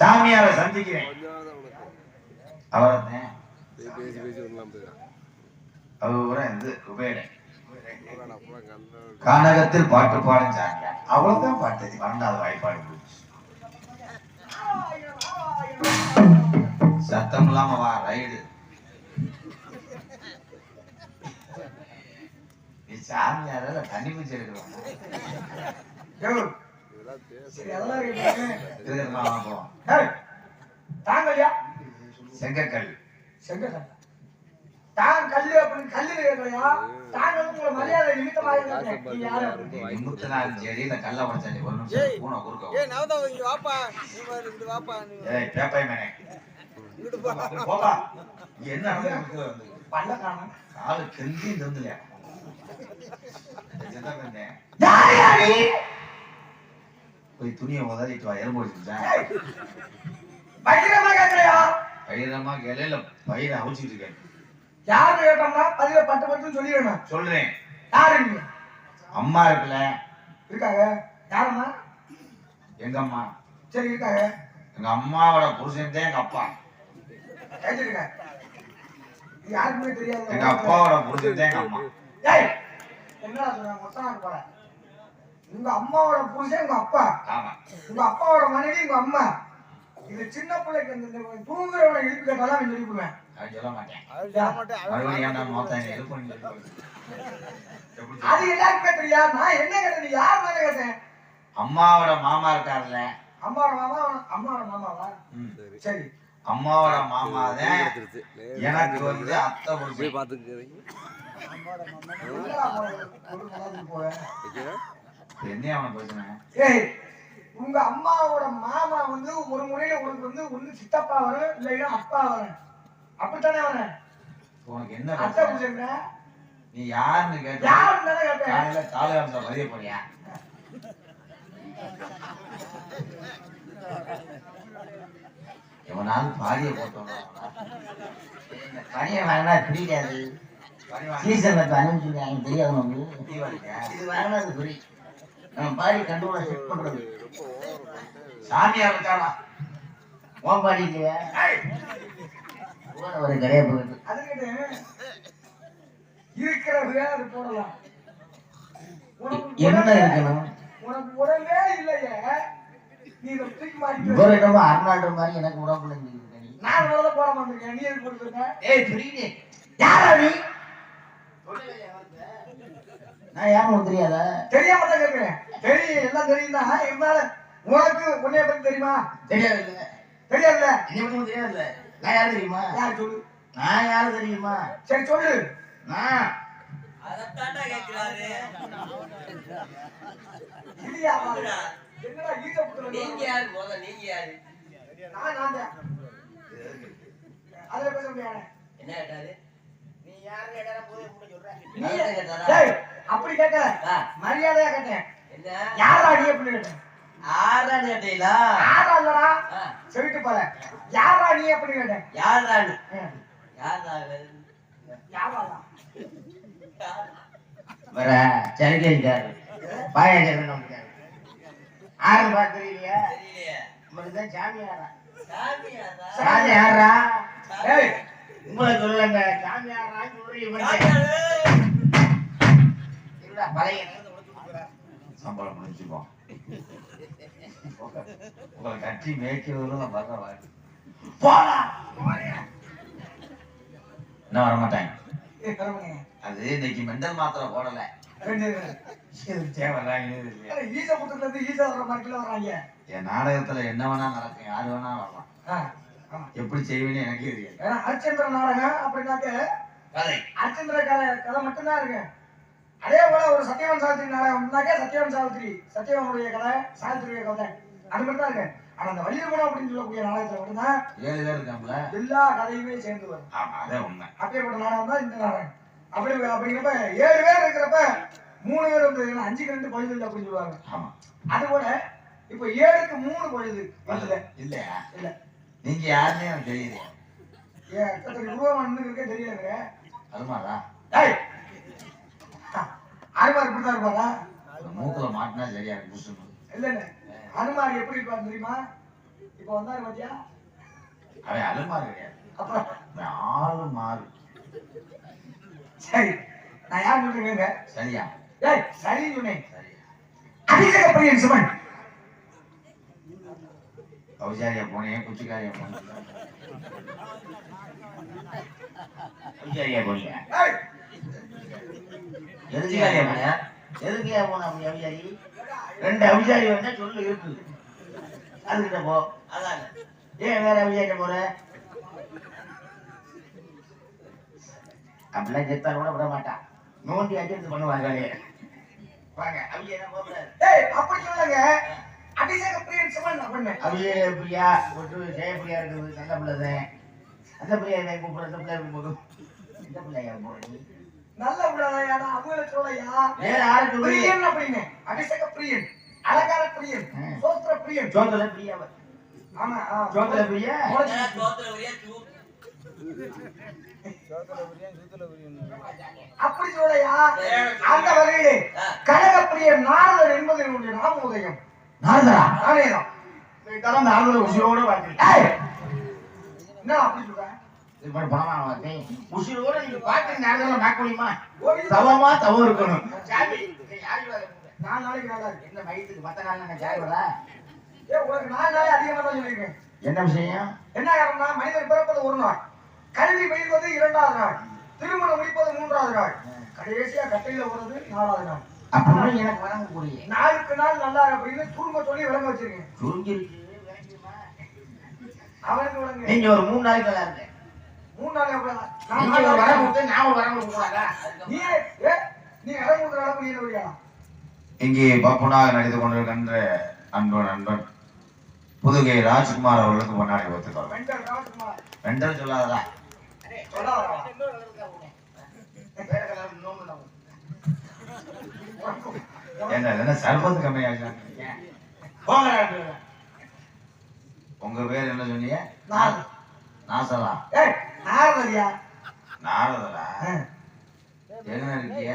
சாமியாரை சந்திக்கிறேன். கொஞ்சம் கானகத்தில் பாட்டு பாடும் அவ்வளவுதான் பாட்டு. பன்னெண்டாவது வாய்ப்பாடு சத்தம் இல்லாம வா ரைடு. நீ சாமியார தண்ணி பிடிச்சி எடுக்கலாம் செங்கக்கல் தான் கல்லு அப்படின்னு கல்லு கேட்கலையா? தாங்க வந்து உங்களை மரியாதை நிமித்தமாக சரி இந்த கல்ல உடச்சாச்சு ஒரு நிமிஷம் பூனை குறுக்க ஏய் நவதா இங்க வாப்பா. நீ பாரு இங்க வாப்பா நீ ஏய் பேப்பை மேனே இங்கிட்டு பா. போப்பா இங்க என்ன வந்து பண்ண காணும். காலு கெந்தி இருந்துலையா போய் துணியை உதறிட்டு வா எறும்பு வச்சுட்டேன் பகிரமா கேட்கலையா பயிரமா கிளையில பயிரை அவிச்சிட்டு இருக்கேன். யாரு கேட்டோம்னா பதில பட்டு பட்டுன்னு சொல்லிடணும் சொல்றேன். யாரு அம்மா இருக்குல்ல. இருக்காங்க. யாரம்மா? எங்க அம்மா? சரி இருக்காங்க. எங்க அம்மாவோட புருஷன் தான் எங்க அப்பா. கேட்டுருக்க யாருக்குமே தெரியாது எங்க அப்பாவோட புருஷன் தான் எங்க அம்மா. ஏய் என்னடா சொல்ற? மொத்தம் போறேன் உங்க அம்மாவோட புருஷன் உங்க அப்பா. ஆமா. உங்க அப்பாவோட மனைவி உங்க அம்மா. இது சின்ன பிள்ளைக்கு இந்த தூங்குறவனை எழுப்பி கேட்டாலும் அவன் எழுப்புவேன் நான் சொல்ல மாட்டேன். அது எல்லாருக்குமே தெரியா நான் என்ன கேட்டேன் யார் தானே கேட்டேன்? அம்மாவோட மாமா இருக்காருல்ல அம்மாவோட மாமா அம்மாவோட மாமாவா. சரி. அம்மாவோட மாமா தான் எனக்கு வந்து அத்தை போய் புருஷன் என்ன அவனை பிரச்சனை ஏய் உங்க அம்மாவோட மாமா வந்து ஒரு முறையில உனக்கு வந்து ஒண்ணு சித்தப்பா வரும் இல்லைன்னா அப்பா வரும். அப்படித்தானே வரேன் உனக்கு என்ன அத்தை புரிஞ்சுங்க நீ யாருன்னு கேட்ட யாருன்னு தானே கேட்டேன்? காலையில காலையில மதிய போறியா? எவனாவது பாடிய போட்டோம் பணியை வாங்கினா பிடிக்காது சீசன்ல இப்ப அனுப்பிச்சுருக்காங்க தெரியாது உங்களுக்கு இது வாங்கினது ஃப்ரீ நம்ம பாடி கண்டுபிட செட் பண்றது. சாமியா இருக்கானா உன் பாடி இல்லையா ஒரு கடையை போயிட்டு அதுக்கிட்ட இருக்கிற வேறு போடலாம். உனக்கு என்ன இருக்கணும்? உனக்கு உடம்பே இல்லையே. நீ இதை தூக்கி மாட்டி அர்னால்டு மாதிரி எனக்கு உடம்புல நான் உடல போட மாட்டேன் நீ போட்டுருக்க ஏய் புரியுது. யாரா நீ? நான் யாரும் உனக்கு தெரியாதா? தெரியாம தான் கேட்கிறேன் தெரியும் எல்லாம் தெரியும் தான் இருந்தாலும் உனக்கு உன்னைய பத்தி தெரியுமா? தெரியாது இல்ல என்னை பத்தி தெரியாது இல்ல நான் யாரு தெரியுமா? யார் சொல்லு. நான் யாரு தெரியுமா? சரி சொல்லு. நான். அதத்தாண்டா கேக்குறாரு. இல்லையா என்னடா? ஈட்ட புத்துல யாரு? போத நீங்க யாரு? நான் நான் தான். அதுல பேச முடியாது. என்ன கேட்டாரு? நீ யாரு கேட்டாரா போய் சொல்றேன். நீ கேட்டாரா? டேய் அப்படி கேட்கல மரியாதையா கேட்டேன். என்ன? யாரா நீ அப்படி கேட்டேன் கேட்டீங்களா? யாரா இல்லடா? ஆ, சொல்லிட்டு போல யாரா நீ அப்படி கேட்டேன் யார்தான்னு ம். யார்தா யாராடா? வர சரிக்காரு பாயாஜர் ஆறு பார்த்துருக்கீங்க தெரியலையே? உங்களுக்கு தான் சாமியாரா? சாமியாரா? ஏய் உங்களை சொல்லங்க சாமியாரா. சொல்றீங்க சம்பளம் முடிச்சுப்போம் உங்களை கட்டி மேய்க்கிறதுல நான் வர்றேன் போடா. என்ன வரமாட்டாங்க ஏய் கரமணி அது இன்னைக்கு மெண்டல் மாத்திரை போடல. என் நாடகத்துல என்ன வேணா நடக்கும் யாரு வேணா வரலாம். எப்படி செய்வேன்னு எனக்கே தெரியாது. அரிச்சந்திர நாடகம் அப்படின்னாக்க கதை. அரிச்சந்திர கதை கதை மட்டும்தான் இருக்கு. அதே போல ஒரு சத்யவன் சாவித்திரி நாடகம்னாக்கே சத்யவன் சாவித்திரி சத்யவனுடைய கதை சாவித்திரியுடைய கதை. அது மட்டும் தான் இருக்கு. ஆனா அந்த வள்ளியகுணம் அப்படின்னு சொல்லக்கூடிய நாடகத்துல மட்டும்தான் ஏழு பேர் இருக்காங்களா எல்லா கதையுமே சேர்ந்து வரும். அதான் உண்மை. அப்பேற்பட்ட நாடகம் தான் இந்த நாடகம். அப்படி அப்படிங்கிறப்ப ஏழு பேர் இருக்கிறப்ப மூணு பேர் வந்து அஞ்சுக்கு ரெண்டு பொழுது இல்லை அப்படின்னு சொல்லுவாங்க. ஆமா. அது போல இப்போ ஏழுக்கு மூணு பொழுது வருது இல்லையா? இல்ல. நீங்க யாருன்னே எனக்கு தெரியுது ஏன் உருவம் தெரியலங்க அதுமாரா ஏய் அனுமார் இப்படி தான் இருப்பாரா மூக்குல மாட்டினா சரியா இருக்கு இல்லைண்ணே அனுமார் எப்படி இருப்பாரு தெரியுமா? இப்போ வந்தாரு பாத்தியா? அவன் அலுமாறு கிடையாது. அப்புறம் ஆளு மாறு சரி. நான் யார் சொல்றேங்க சரியா? ஏய் சரி சொன்னேன். சரியா? அபிஷேக பிரியன் சிவன் கௌசாரியா போனேன் குச்சிக்காரியா போனேன் கௌசாரியா போனீங்க ஏய் எதுக்கு போன எதுக்கு போன அப்படி அவிசாரி ரெண்டு அவிசாரி வந்தா சொல்லு இருக்கு. அதுக்கிட்ட போ. அதான். ஏன் வேற அவிசாரிட்ட போற? அப்படிலாம் செத்தா கூட விட மாட்டான் நோண்டி அடிச்சு பண்ணுவாங்க வாங்க அவிசாரி போகிறாரு அப்படி சொல்லுங்க அபிஷேக பிரியன் சிவன் அப்படின்னு அபிஷேக பிரியா இருக்குது நல்ல பிள்ளைதான் அந்த பிள்ளையா என்னை கூப்பிடுற அந்த பிள்ளை இந்த பிள்ளையா போறது நல்ல விடாதையாடா அவங்கள சொல்லையா வேற யாருக்கு பிரியா பிரியன் அப்படின்னு. அபிஷேக பிரியன் அலங்கார பிரியன். சோத்திர பிரியா ஆமா பிரியா தூ அப்படி சொல்லையா அந்த வகையிலே கனகப்பிரியர் நாரதர் என்பது என்னுடைய நாமோதயம். நாரதரா நானேதான். இதெல்லாம் நாரதர் உசிரோட என்ன அப்படி சொல்ற? இது மாதிரி பணமா பார்த்தேன் உசிரோட நீங்க பார்த்து நாரதரை பார்க்க முடியுமா தவமா தவம் இருக்கணும். சாமி நாலு நாளைக்கு நல்லா இருக்கு. என்ன வயிற்றுக்கு மத்த நாள் நான் யாரு வரா ஏ உனக்கு நாலு நாளே அதிகமா தான் சொல்லியிருக்கேன். என்ன விஷயம்? என்ன காரணம்னா மனிதன் பிறப்பது ஒரு நாள் கல்வி பயில்வது இரண்டாவது நாள் திருமணம் முடிப்பது மூன்றாவது நாள். கடைசியா கட்டையில போறது நாலாவது நாள். அப்படின்னு எனக்கு வழங்க புரிய நாளுக்கு நாள் நல்லா இருக்கு அப்படின்னு துரும்ப சொல்லி விளங்க வச்சிருக்கேன். சுருங்கிருக்கு? அவனுக்கு விளங்க. நீங்க ஒரு மூணு நாளைக்கு நல்லா இருந்தேன். மூணு நாள் நீங்க ஒரு நாள் வரம் கொடுத்து நான் வரம் கொடுக்கூடாதா நீ ஏ நீ இடம் கொடுக்குற அளவுக்கு நீ என்ன இங்கே பப்புனாக நடித்து கொண்டிருக்கின்ற அன்பு நண்பன் புதுகை ராஜ்குமார் அவர்களுக்கு முன்னாடி ராஜ்குமார். வெண்டல் சொல்லாததா? சொல்லாதடா. வேற கலர் நோம்பு நோம்பு. உனக்கு- என்ன என்ன சர்பத்து டாக்டர். உங்க பேர் என்ன சொன்னீங்க. நாசலா ஏய் நாரதரியா. நாரதரா? எங்க இருக்கிய?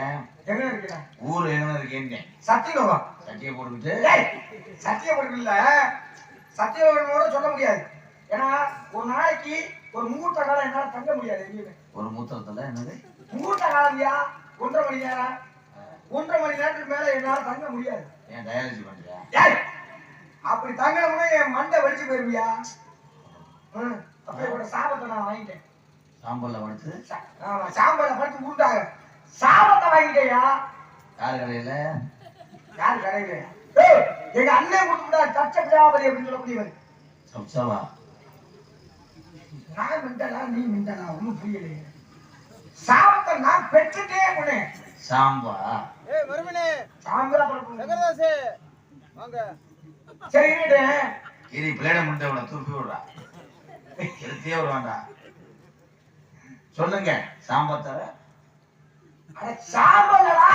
எங்க இருக்கிற ஊர் எங்க இருக்கீங்க? சத்தியலோகம். சட்டியை போட்டுக்கிட்டு? ஏய் சத்தியபுரம் இல்ல சத்தியபுரமோட சொல்ல முடியாது. ஏன்னா ஒரு நாளைக்கு ஒரு முகூர்த்த காலம் என்னால தங்க முடியாது ஒரு மூத்திரத்துல என்னது? முகூர்த்த காலம்யா? ஒன்றரை மணி நேரம்? ஒன்றரை மணி நேரத்துக்கு மேல என்னால தங்க முடியாது. ஏன் டயாலிசிஸ் பண்றியா? அப்படி தங்கணும்னா என் மண்டை வெடிச்சு போயிருவியா? ம் அப்படியே கூட சாபத்தை நான் வாங்கிட்டேன். சாம்பல்ல படுத்து? சா- ஆமா, சாம்பலை படுத்து உருட்டாங்க சாபத்தை வாங்கிட்டேயா? யார் கடையில யாரு கடையில எங்க அண்ணன் கொடுத்துட்டா தச்ச பிரஜாபதி அப்படின்னு சொல்லக்கூடியவர் சப்சவா? நான் மிண்டலா நீ மிண்டலா ஒண்ணும் புரியலையே. சாபத்தை நான் பெற்றுட்டே போனேன். சாம்பா. ஏய் சங்கரதாசே. வாங்க. சரி இருட்டேன் இது பிளேட முட்டை உன தூக்கி விடுறா. எடுத்தே வருவாண்டா சொல்லுங்க சாம்பார் தர. அட சாம்பலா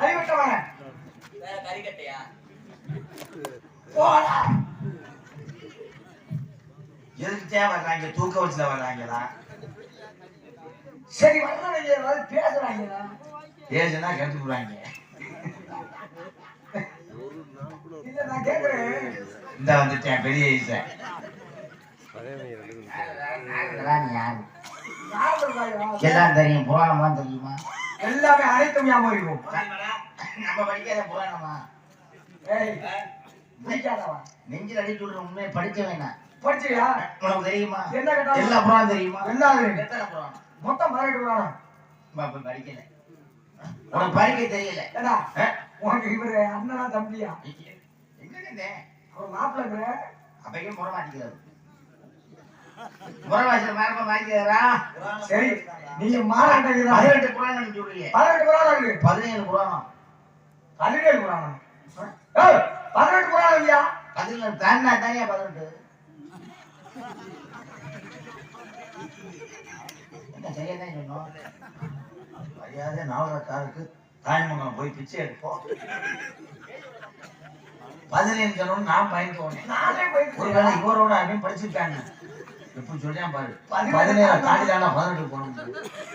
அறிவிட்டவன் வேற கறிக்கட்டையா போடா. எதுக்கிட்டே வர்றாங்க? தூக்க வச்சுல வர்றாங்களா? சரி வர்றவங்க ஏதாவது பேசுறாங்களா? ஏஜனா நான் கேக்குறேன். இந்த வந்துட்டேன் பெரிய? எல்லாம் தெரியும் புராணம்லாம் தெரியுமா? எல்லாமே அனைத்தும் ஞாபகம் நம்ம படிக்காத புராணமா? நெஞ்சில் அடிச்சு விடுற உண்மையை படிச்சவன் நான். படிச்சியா? உனக்கு தெரியுமா? என்ன எல்லா புராணம் தெரியுமா? எத்தனை புராணம்? மொத்தம் பதினெட்டு அப்ப படிக்கல. உனக்கு படிக்க தெரியல. ஏடா? உனக்கு இவரு அண்ணனா தம்பியா? எங்க அவர் மாப்பிள்ளைங்கிற அப்பையும் முறை மாட்டிக்கிறாரு. முறை வாசல் மரப்ப மாட்டிக்கிறாரா? சரி நீங்க மாறாட்டா பதினெட்டு புராணம் சொல்றீங்க பதினெட்டு புராணம் இருக்கு. பதினேழு புராணம். பதினேழு புராணம். பதினெட்டு புராணம் இல்லையா? பதினேழு தாண்டா தானியா பதினெட்டு. என்ன சரியா தான் சொன்னோம் மரியாதை நாவலக்காருக்கு தாய்மங்கலம் போய் பிச்சை எடுப்போம். பதினேழு சொன்னோம் நான் பயந்து போனேன் ஒருவேளை இவரோட அப்படின்னு படிச்சிருக்காங்க. எப்படி சொல்றேன் பாரு. பதினேழு தாண்டி. தாண்டா பதினெட்டு போகணும்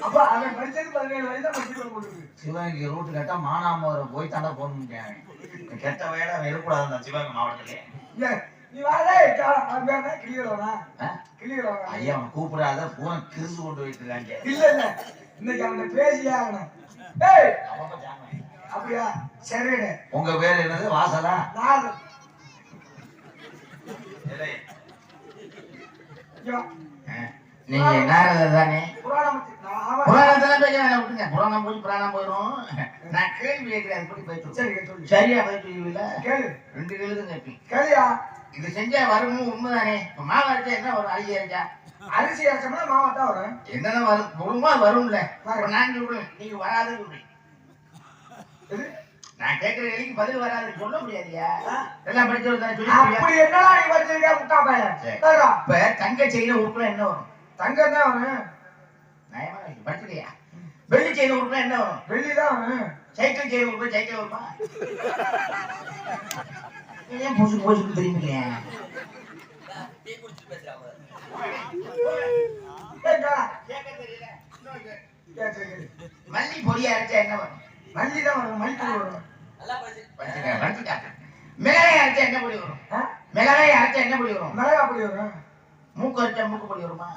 அப்ப அவன் படிச்சது பதினேழு வயசு படிச்சு சிவகங்கை ரூட் கேட்டா மானாமதுரை போய் தாண்டா போகணும் கெட்ட வேலை இருக்கக்கூடாது சிவகங்கை மாவட்டத்திலே. பேர் என்ன ஐயா கூப்பிடாத பூனை கிறிசு கொண்டு வைக்கிறாங்க. இல்ல இல்ல இன்னைக்கு அவன் பேசியே ஆகணும். அப்படியா? சரிடு. உங்க பேர் என்னது? வாசலா? ஆ. நீங்க நாரதர் தானே நான் புராணத்துல பேச விட்டுங்க புராணம் போய் புராணம் போயிடும் நான் கேள்வி கேட்கிறேன் அது படி போயிட்டு சரி சொல்லு. சரியா போயிட்டு கேளு. ரெண்டு கேளுதும் கேட்பேன் கேளியா? இது செஞ்சா வருமும் உண்மைதானே? இப்ப மாவு அரைச்சா என்ன வரும்? அரிசி அரைச்சா? அரிசி அரைச்சோம்னா மாவா தான் வரும். என்னென்ன வரும்? வருமா வரும்ல. நான் சொல்றேன். நீங்க வராது? நான் கேட்கிற கேள்விக்கு பதில் வராது. சொல்ல முடியாதுயா? எல்லாம் படிச்சவர் தானே சொல்லி அப்படி என்னடா நீ வச்சிருக்க முட்டா பையன். இப்ப தங்க செயின உறுப்புல என்ன வரும்? தங்கம் தான் வரும். நயமா. படிச்சிருக்கியா வெள்ளி செயின உறுப்புல என்ன வரும்? வெள்ளி தான் வரும். சைக்கிள் செயின் உறுப்பு சைக்கிள் வருமா? ஏன் புதுசு புதுசு தெரியுமில்லையா. மல்லி பொடியா அரைச்சா என்ன வரும் மல்லி தான் வரும் வரும் படிச்சு படிச்சுக்க படிச்சுக்காட்டு மிளகாய் அரைச்சா என்ன பொடி வரும்? மிளகாய் அரைச்சா என்ன பொடி வரும் மிளகா பொடி வரும் மூக்கு அரைச்சா மூக்கு பொடி வருமா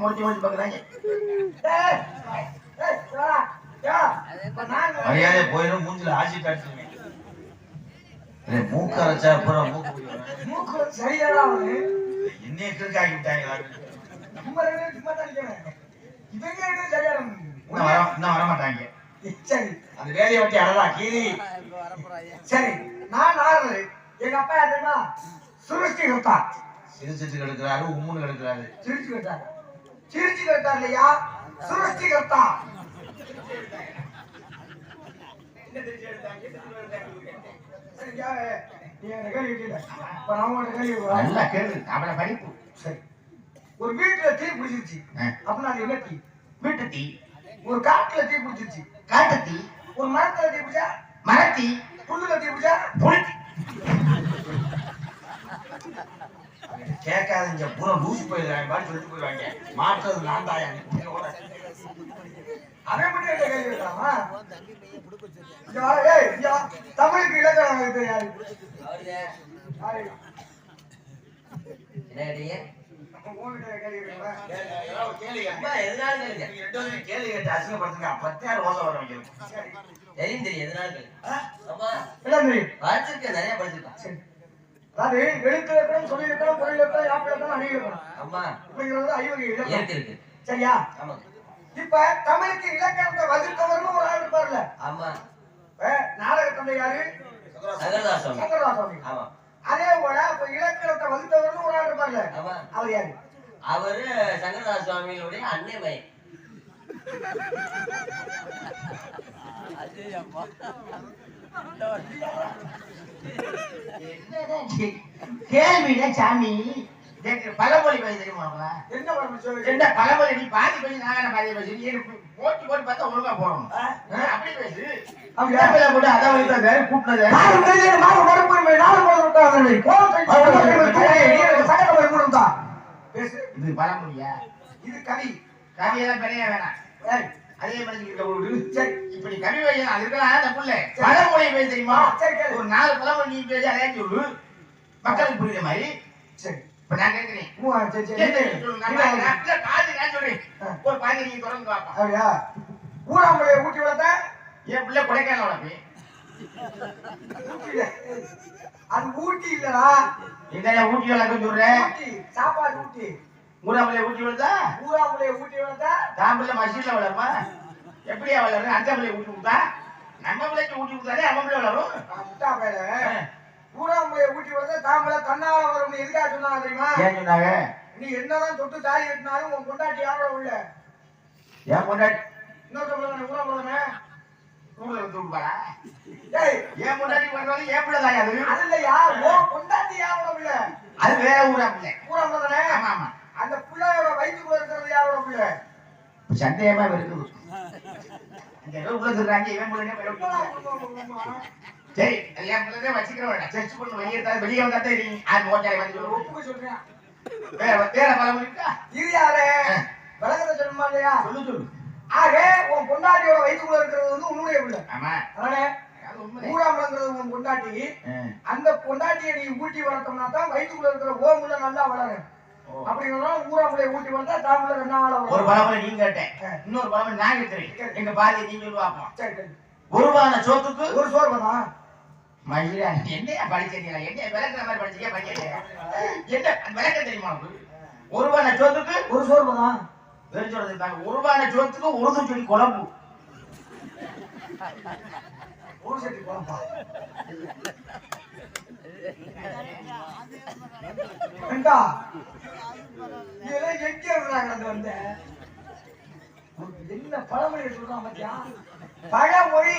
முடிச்சு முடிச்சு மரியாதை போயிடும் மூஞ்சில ஆசி காட்டுங்க. மூக்கு அரைச்சா அப்புறம் மூக்கு. மூக்கு சரியாடா என்னைய சும்மா சும்மா தான். இவங்க ரெண்டு சரியா. இன்னும் வர இன்னும் வர மாட்டாங்க. சரி. அந்த வேலையை கீரி. சரி நான் நாரது எங்க அப்பா தெரியுமா? சுருஷ்டி கத்தா சிரிச்சிட்டு கிடக்குறாரு உம்முன்னு கிடக்குறாரு. சிரிச்சு கட்டார் சிரிச்சு கட்டார் இல்லையா? சுருஷ்டி கத்தா ஒரு வீட்டுல தீ பிடிச்சிருச்சு. அப்படின்னா அது என்ன தீ? வீட்டு தீ. ஒரு காட்டுல தீ பிடிச்சிருச்சு. காட்டு தீ. ஒரு மரத்துல தீ பிடிச்சா? மரத்தீ. புல்லுல தீ பிடிச்சா? புழுத்தி கேட்காதீங்க பூரா லூசு போயிடுறாங்க பாட்டு சொல்லிட்டு போயிடுவாங்க மாற்றது நான் தாயா அவன் மட்டும் என்ன கேள்வி கேட்கலாமா. தமிழுக்கு இலக்கணம் யாரு? கேட்டு அசிங்கப்படுத்துங்க பத்தாயிரம் ஓசை வர. தெரியும் தெரியும் எதனால கேளுங்க. அம்மா என்ன தெரியும்? நிறைய படிச்சிருக்கேன். அதாவது எழுத்து இலக்கணம் சொல்லி இலக்கணம் பொருள் இலக்கணம் யாப்பு இலக்கணம் அணி இலக்கணம் அம்மா அப்படிங்கிறது ஐவகை இலக்கணம் இருக்கு. சரியா? ஆமா. இப்ப தமிழுக்கு இலக்கணத்தை வகுத்தவர்னு ஒரு ஆள் இருப்பார்ல. ஆமா. நாடக தந்தை யாரு சங்கரதாசாமி ஆமா. அதே போல இப்ப இலக்கணத்தை வகுத்தவர்னு ஒரு ஆள் இருப்பார்ல. ஆமா. அவர் யாரு? அவரு சங்கரதாஸ் சுவாமிகளுடைய அன்னை மகன். என்னதான் கே- கேள்விடா சாமி பழமொழி பேச தெரியுமா என்ன சொல்லு என்ன பழமொழி நீ பாதி பேசி நாங்க பாதி போட்டி போட்டு பார்த்தா ஒழுங்கா? ஆ, அப்படி பேசு அப்படியா? போட்டு அதான் வலித்தது கூப்பிட்டது நாலு பேரு, நாலு மறுப்புரிமை, நாலு போய் கொடுத்தா. பேசு. இது பழமொழியா இது கவி. கவியெல்லாம் பெரிய வேணாம் அதே மாதிரி ஒரு. இப்படி கவி வைக்கலாம் அது இருக்கலாம் தப்பு இல்ல பழமொழி பேச தெரியுமா. ஒரு நாலு பழமொழி நீ பேசி அதே சொல்லு மக்களுக்கு புரியுற மாதிரி சரி. இப்ப நான் கேட்கிறேன் இல்ல, நான் சொல்றேன். ஒரு பாதி நீங்க தொடர்ந்து பாப்பா அப்படியா? ஊராம்புளையை ஊட்டி வளர்த்த? என் பிள்ளை கொடைக்கானல் வளர்ப்பு. அது ஊட்டி இல்லடா. என்னையா ஊட்டி வளர்க்க சொல்றேன் ஊட்டி. சாப்பாடு ஊட்டி. ஊரா பிள்ளை ஊட்டி வளர்த்தா ஊராம்புளையை ஊட்டி வளர்த்த? தான் பிள்ளை மசீட்ல வளருமா? எப்படியா வளரும் அந்த பிள்ளை ஊட்டி விட்டா நம்ம பிள்ளைக்கு ஊட்டி விட்டாலே அவன் பிள்ளை வளரும். முட்டா பயல. ஊராம்புளையை ஊட்டி வளர்த்த, தாம்பளை தன்னால வரும்னு எதுக்காக சொன்னாங்க தெரியுமா? ஏன் சொன்னாங்க? நீ என்னதான் தொட்டு தாலி கட்டினாலும் உன் பொண்டாட்டி யாரோட உள்ள? ஏன் கொண்டாடி இன்னொருத்தவங்க ஊராம்புலமே ஊர்ல வந்து விடுவாரா டேய் ஏன் கொண்டாடி பண்றது ஏன் பிள்ளை தாயா அது? இல்லையா? ஓ பொண்டாட்டி யாரோட பிள்ளை அது வேற ஊரா பிள்ளை ஊராம்புலமே ஆமா ஆமா. அந்த பிள்ளையோட வயிற்றுக்குள்ள இருக்கிறது யாரோட பிள்ளை? சந்தேகமா இருக்குது ஏதோ இவன் சரி என் பிள்ளை வச்சுக்கிறவன் செர்ச் பண்ணு வெளியே தான் வெளியே வந்தா தெரியும். அது ஓட்டாரை வந்து. ஒப்புக்கு சொல்றேன். வேற வேற பழமொழி இருக்கா? இரியாரே விளக்கத்தை சொல்லணுமா இல்லையா? சொல்லு சொல்லு. ஆக உன் பொண்டாட்டியோட வயிற்றுக்குள்ள இருக்கிறது வந்து உன்னுடைய பிள்ளை. ஆமா. அதானே அது உண்மை ஊராமலங்கிறது உன் பொண்டாட்டி. அந்த பொண்டாட்டியை நீ ஊட்டி வளர்த்தோம்னா தான் வயிற்றுக்குள்ள இருக்கிற ஓமுல நல்லா வளரும். அப்படின்னா ஊட்டி வளர்த்தா தாமுல ரெண்டு நாள் ஒரு பழமொழி நீங்க கேட்டேன். இன்னொரு பழமொழி நான் கேட்கிறேன். எங்க பாதி நீங்க சரி உருவான சோத்துக்கு ஒரு சோறு தான் மயிலா என்னையா என்ன விளக்குற மாதிரி படிச்சீங்க படிக்கிறீங்க என்ன விளக்க தெரியுமா உருவான சோத்துக்கு ஒரு சோறு தான். உருவான சோத்துக்கு உருது சொல்லி குழம்பு. ஒரு சட்டி குழம்பா? வந்து. என்ன பழமொழி சொல்றான் பாத்தியா? பழமொழி.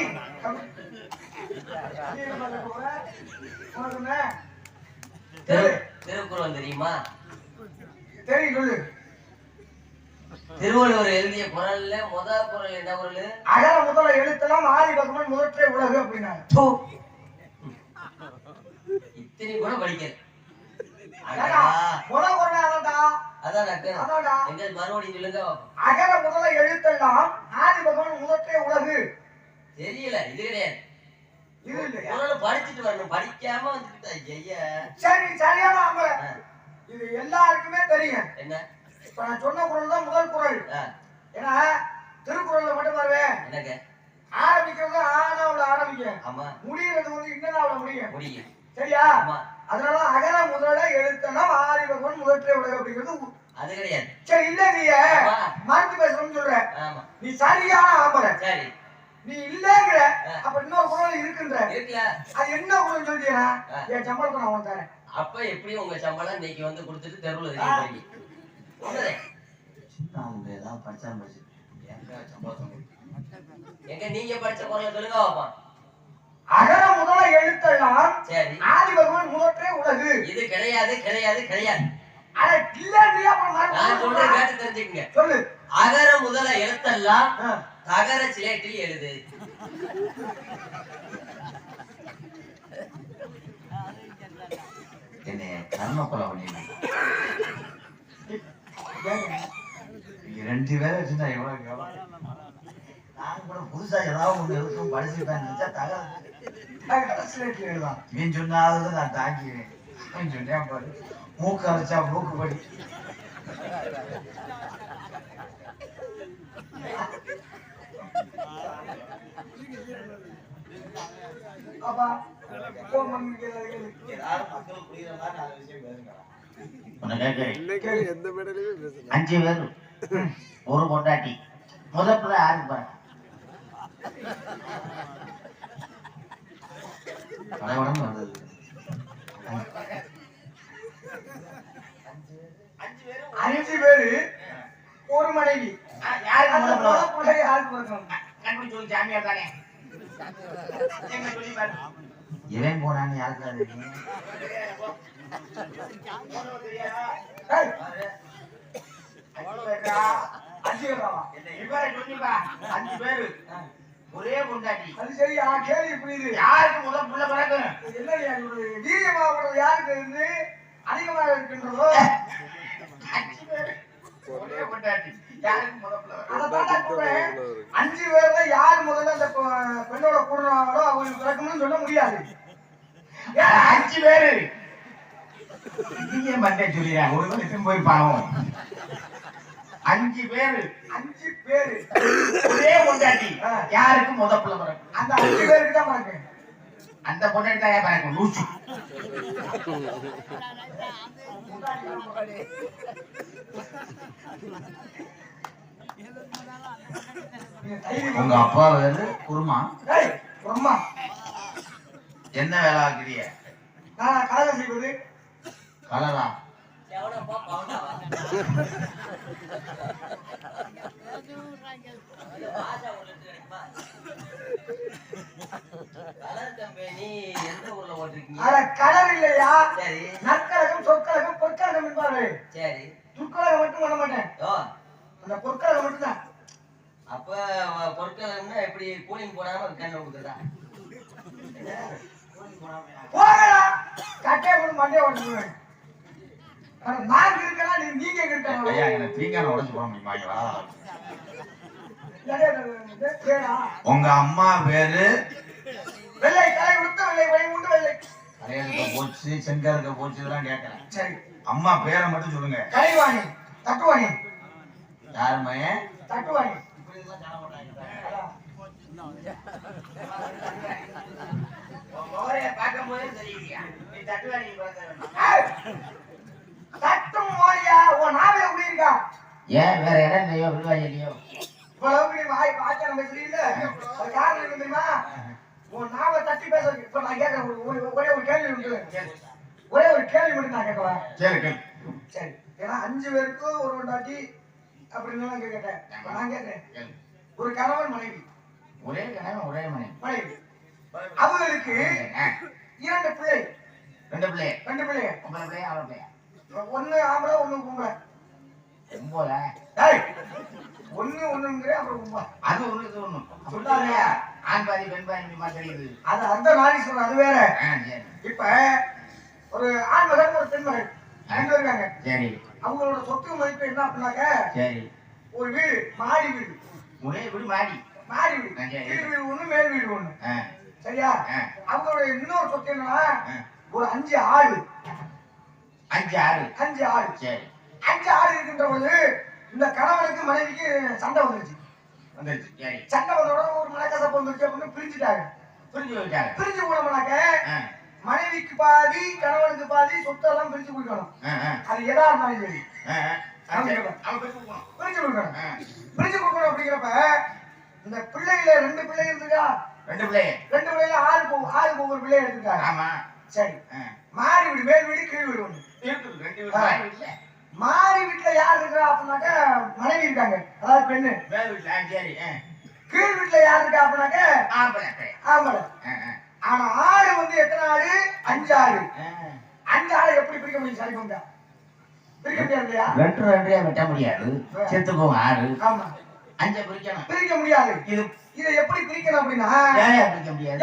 திருக்குறள் தெரியுமா? தெரியும் சொல்லு. திருவள்ளுவர் எழுதிய குரல்ல முத குரல் என்ன குரல்? அகர முதல எழுத்தெல்லாம் ஆதி பகவன் முதற்றே உலகு அப்படின்னாங்க இத்தனை கூட படிக்கல. ஏண்டா, முத குரலே அதான்டா அதான் அதான்டா எங்க மறுபடியும் சொல்லுங்க அகர முதல எழுத்தெல்லாம் ஆதி பகவன் முதற்றே உலகு. தெரியல இது கிடையாது. இது இல்லையா? குரல் படிச்சுட்டு வரணும். படிக்காம வந்துட்டு ஐயா சரி சரியான ஆம்பளை இது எல்லாருக்குமே தெரியும். என்ன? இப்ப நான் சொன்ன குரல் தான் முதல் குரல். ஏன்னா திருக்குறள்ல மட்டும் பாருவே என்னங்க? ஆரம்பிக்கிறது ஆனாவுல ஆரம்பிக்கும். ஆமா. முடிகிறது வந்து இன்னதாவுல முடியும். முடியும். சரியா? ஆமா. அதனால அகர முதல எழுத்தெல்லாம் ஆதி பகவன் முதற்றே உலகு அப்படிங்கிறது அது கிடையாது. சரி இல்ல நீ ஆமா. மறுத்து பேசணும்னு சொல்ற. ஆமா. நீ சரியான ஆம்பளை. சரி. நீ இல்லங்கிற. அப்ப இன்னொரு குரல் இருக்குன்ற. இருக்குல்ல. அது என்ன குரல் ஆ. என் சம்பளத்தை நான் உனக்கு தரேன். அப்ப எப்படியும் உங்க சம்பளம் இன்னைக்கு வந்து கொடுத்துட்டு தெருவுல போறீங்க? உண்மைதே. ஏதாவது படிச்சா படிச்சு எங்க சம்பளம் எங்க நீங்க படிச்ச குரலை சொல்லுங்க பாப்போம் அகர முதல எழுத்தெல்லாம் சரி. ஆதி பகவன் முதற்றே உலகு. இது கிடையாது கிடையாது கிடையாது. அட இல்லன்றியா அப்புறம் நான் சொல்றேன். கேட்டு தெரிஞ்சுக்கங்க. சொல்லு. அகர முதல எழுத்தெல்லாம். தகர சிலேட்டில் எழுது. என்னை கர்ம கொலை பண்ணிடுங்க நீங்க ரெண்டு பேரை வச்சிருந்தா எவ்வளவு. நான் கூட புதுசா ஏதாவது ஒண்ணு இருக்கும் படிச்சுப்பேன் நினைச்சா தகவல் ஸ்லேட்ல எழுதலாம் இவன் சொன்னாவது நான் தாங்கிடுவேன். இவன் சொன்னேன் பாரு. மூக்கு அரைச்சா மூக்கு படி. அப்பா அஞ்சு பேர். ஒரு பொண்டாட்டி. முதல்ல யாருக்கு பாருங்க? படபடன்னு வந்தது அஞ்சு பேரு ஒரு மனைவி. யாருக்கு யாருக்கு ஜாமியார் தானே இவன் போனான்னு யாருக்கு ஏய், அஞ்சு பேரா? ஒரே பொண்டாட்டி. அது சரி ஆ, கேள்வி புரியுது யாருக்கு முதல் புள்ள பிறக்கும் என்ன இது? வீரியமாகப்படுறது யாருக்கு இருந்து அதிகமாக இருக்கின்றதோ? ஒரே பொண்டாட்டி. யாருக்கு முதல் புள்ள அஞ்சு பேர்ல யார் முதல்ல அந்த பெண்ணோட கூடுனாங்களோ அவங்களுக்கு பிறக்கணும்னு சொல்ல முடியாது. அஞ்சு பேரு. நீங்க மண்டே சொல்லிடுறாங்க ஒரு மணி போய் பாவம். அஞ்சு பேரு. அஞ்சு பேரு. ஒரே பொண்டாட்டி. யாருக்கு? முத புள்ள பிறக்கும் அந்த அஞ்சு பேருக்கு தான் பிறகு அந்த பொண்டாட்டி தான் ஏன் பிறக்கும் லூசு. உங்க அப்பா வேறு குருமா. அம்மா என்ன வேலை ஆக்குறிய நான் கலகம் செய்வது. கலரா கலர் கம்பெனி எந்த ஊர்ல போட்டிருக்கீங்க அட கலர் இல்லையா? சரி. நற்கழகம் சொற்கழகம் பொற்கழகம் என்பார்கள். சரி. துர்க்கழகம் மட்டும் பண்ண மாட்டேன். அந்த பொற்கழகம் மட்டும் தான் அப்ப பொருட்கள்னா எப்படி கூலிங் போடாம கண்ணு கொடுக்குறதா? போகடா கட்டே கொண்டு மண்டையை உடச்சுடுவேன் நான் இருக்கா நீ நீங்க ஐயா இருக்கா எனக்கு தீங்கான உடச்சு போட முடியுமாங்களா? உங்க அம்மா பேரு? வெள்ளை வெள்ளை வழி உண்டு வெள்ளை. போச்சு செங்கருக்க போச்சு இதெல்லாம் கேட்கறேன். சரி. அம்மா பேரை மட்டும் சொல்லுங்க. கலைவாணி தட்டுவாணி. யாருமே தட்டுவாணி. முகரைய பார்க்கும் போதே தெரியுதியா நீ தட்டுவாடி பார்த்தவன் ஏய், தட்டும் வாணியா உன் நாவே எப்படி இருக்கா ஏன் வேற இடம் இல்லையோ விடுவாங்க இல்லையோ? வாய் பேசுறீங்க அது காரணம் என்ன தெரியுமா? உன் நாவை தட்டி பேச இப்ப நான் கேட்கறேன் ஒரு- ஒரு- ஒரே ஒரு கேள்வி இருக்கு ஒரே ஒரு கேள்வி மட்டும் நான் கேட்கவா? சரி கேளு. சரி. ஏன்னா அஞ்சு பேருக்கு ஒரு பொண்டாட்டி அப்படின்னு நான் கேட்டேன் நான் கேட்கிறேன். ஒரு கணவன் மனைவி. ஒரே கணவன் ஒரே மணி மனைவி. அவங்களுக்கு இரண்டு பிள்ளை. ரெண்டு பிள்ளை. ரெண்டு உங்களை பிள்ளையா அவன் பிள்ளையா? ஒண்ணு ஆம்பளை ஒண்ணு பொம்பளை. ஒம்போல டேய் ஒண்ணு ஒண்ணுங்கிற அப்புறம் அது ஒண்ணு இது ஒண்ணு. சொல்லாதயா? ஆண் பாதி பெண் பாதி மாதிரி அது அந்த நாளை சொல்றேன் அது வேற. இப்ப ஒரு ஆண் மகன் ஒரு பெண் மகன். ரெண்டு இருக்காங்க. சரி. அவங்களோட சொத்து மதிப்பு என்ன அப்படின்னாக்க சரி. ஒரு வீடு மாடி வீடு. ஒரே வீடு மாடி. மாடி வீடு. கீழ் வீடு ஒண்ணு மேல் வீடு ஒண்ணு. சரியா? அவங்களோட இன்னொரு சொத்து என்னன்னா. ஒரு அஞ்சு ஆடு. அஞ்சு ஆறு அஞ்சு ஆடு. சரி. அஞ்சு ஆடு இருக்கின்ற போது இந்த கணவனுக்கு மனைவிக்கு சண்டை வந்துருச்சு. வந்துருச்சு. சண்டை வந்தோட ஒரு மனக்கசப்பு வந்துருச்சு அப்படின்னு பிரிஞ்சுட்டாங்க. புரிஞ்சு போயிட்டாங்க. பிரிஞ்சு போனோம்னாக்க மனைவிக்கு பாதி கணவனுக்கு பாதி சொத்தெல்லாம் பிரிச்சு கொடுக்கணும் அது எதா இருந்தாலும் சரி. பிரிச்சு கொடுக்கணும் பிரிச்சு கொடுக்கணும் அப்படிங்கிறப்ப இந்த பிள்ளைகள ரெண்டு பிள்ளை இருந்துக்கா ரெண்டு பிள்ளைங்க ரெண்டு பிள்ளைல ஆளுக்கு ஒவ்வொரு- ஆளுக்கு ஒவ்வொரு பிள்ளை எடுத்துட்டாங்க ஆமா. சரி. மாடி வீடு மேல் வீடு கீழ் வீடு ஒண்ணு. இருக்குது ரெண்டு வீடு மாடி வீட்டுல யார் இருக்கா அப்படின்னாக்க மனைவி இருக்காங்க. அதாவது பெண்ணு. சரி. கீழ் வீட்டுல யார் இருக்கா அப்படின்னாக்க ஆம்பளை. ஆனா ஆடு வந்து எத்தனை ஆடு? அஞ்சு ஆடு. ஆ. அஞ்சு ஆடு எப்படி பிரிக்க முடியும்? சரி கொண்டா. பிரிக்க முடியாது ரெண்டு ரெண்டே வெட்ட முடியாது. செத்து போகும் ஆறு ஆமா. அஞ்ச பிரிக்கணும். பிரிக்க முடியாது. இது இதை எப்படி பிரிக்கணும் அப்படின்னா ஏன் பிரிக்க.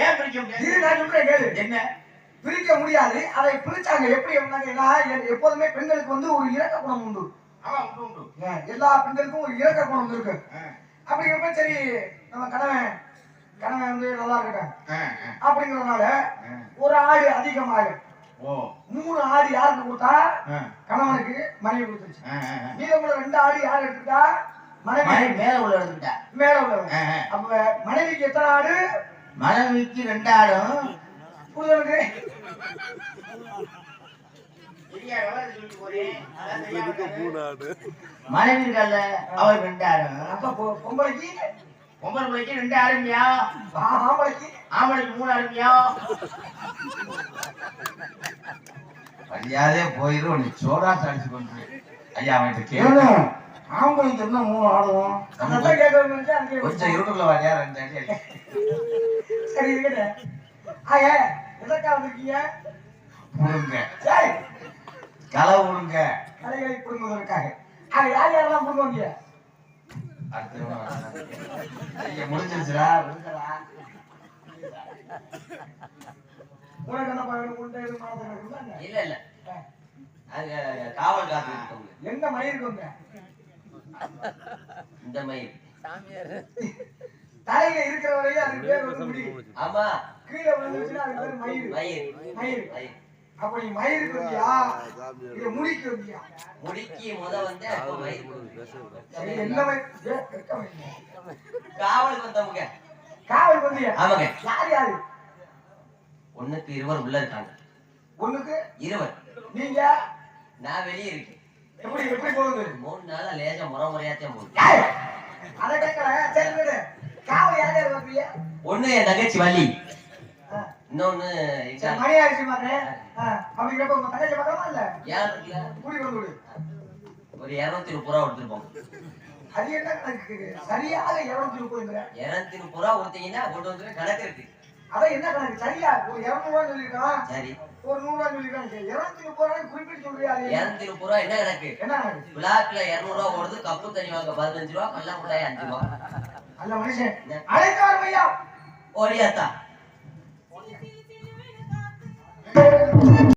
ஏன் முடியாது? நான் சொல்றேன் கேளு. என்ன? பிரிக்க முடியாது. அதை பிரிச்சாங்க. எப்படி அப்படின்னாக்க ஏன்னா, எ- எப்போதுமே பெண்களுக்கு வந்து ஒரு இறக்க குணம் உண்டு. எல்லா பெண்களுக்கும் ஒரு இறக்க குணம் இருக்கு. அப்படிங்கிறப்ப சரி நம்ம கணவன் கணவன் வந்து நல்லா இருக்கட்டும் ஆ, அப்படிங்கறதுனால. ஒரு ஆடு அதிகமாக மூணு ஆடு யாருக்கு கொடுத்தா? கணவனுக்கு மனைவி கொடுத்துருச்சு. மீதமுள்ள ரெண்டு ஆடு யார் எடுத்துட்டா மனைவி. மேல உள்ள எடுத்துட்டா மேல ஆ. அப்ப மனைவிக்கு எத்தனை ஆடு? மனைவிக்கு ரெண்டு ஆடும். புரிதலுக்கு சரியா, விவரம் சொல்லிட்டு போறேன். அதான் சரியா இதுக்கு வராது. மூணு ஆடு மனைவி இருக்கல்ல அவர் ரெண்டு ஆடும் அப்ப பொம்பளைக்கு? பொம்பளை பிள்ளைக்கு ரெண்டு ஆம்பளைக்கு? ஆம்பளைக்கு மூணு ஆடுமியா மரியாதையே போயிரு உன்னை சோடா அடிச்சு கொண்டு ஐயா அவன்கிட்ட கேளு. ஆம்பளைக்கு என்ன மூணு ஆடுவோம் கொஞ்சம் இருட்டுக்குள்ள வாரியா ரெண்டு அடி சரி எதற்காக வந்திருக்கீங்க? புடுங்க களை விடுங்க கலைகளை புடுங்குவதற்காக. ஆக யார் யாரெல்லாம் வரான். ஐயா முடிஞ்சிருச்சுடா. உனக்கு என்ன பயம் உண்டு? இல்ல இல்ல. அங்க காவல் காத்து எந்த வந்த இந்த மயில். தலையில இருக்கிற வரையும் அதுக்கு பேர் வந்து முடி. ஆமா. கீழே விழுந்துச்சுன்னா அதுக்கு பேர் மயிர் மயில் மயிர் மயில் அப்ப நீ மயிருக்கு வந்தியா இது முடிக்கு வந்தியா முடிக்கு முத வந்து அப்போ என்ன மயிர் ஏ, இருக்க மயிர். காவலுக்கு வந்தவங்க. காவல் வந்தியா? ஆமாங்க. யார் யாரு? ஒண்ணுக்கு இருவர் உள்ள இருக்காங்க. ஒண்ணுக்கு? இருவர். நீங்க? நான் வெளியே இருக்கேன். எப்படி எப்படி போகுது? மூணு நாளா லேசா முறை முறையாத்தான் போகுது. ஏய், அதை கேட்கல. சரி காவல் யார் யார் வருவீங்க ஒண்ணு என் தங்கச்சி வள்ளி. இன்னொன்னு எங்க சரி, மணி ஆயிடுச்சு மாட்டேன் அப்படிங்கிறப்ப உங்க தங்கச்சி பார்க்கலாமா இல்ல? கூடி வந்து விடு ஒரு இருநூத்தி முப்பது ரூபா கொடுத்துருப்போம். அது என்ன கணக்கு? சரியாக இருநூத்தி முப்பதுங்கிற. இருநூத்தி முப்பது ரூபா கொடுத்தீங்கன்னா கொண்டு வந்து கணக்கு இருக்கு. அதான் என்ன கணக்கு? சரியா? ஒரு இருநூறு சரி. ஒரு நூறு ரூபாய் சொல்லியிருக்கான் சரி. இருநூத்தி முப்பது ரூபாய் குறிப்பிட்டு சொல்றியா அது என்ன? இருநூத்தி முப்பது இருநூறு ரூபா ஓடுது கப்பு தண்ணி வாங்க பதினஞ்சு ரூபா கல்லா முட்டாய் அஞ்சு ரூபா. அல்ல மனுஷன் அழைத்தார் ஐயா ஓடியாத்தா.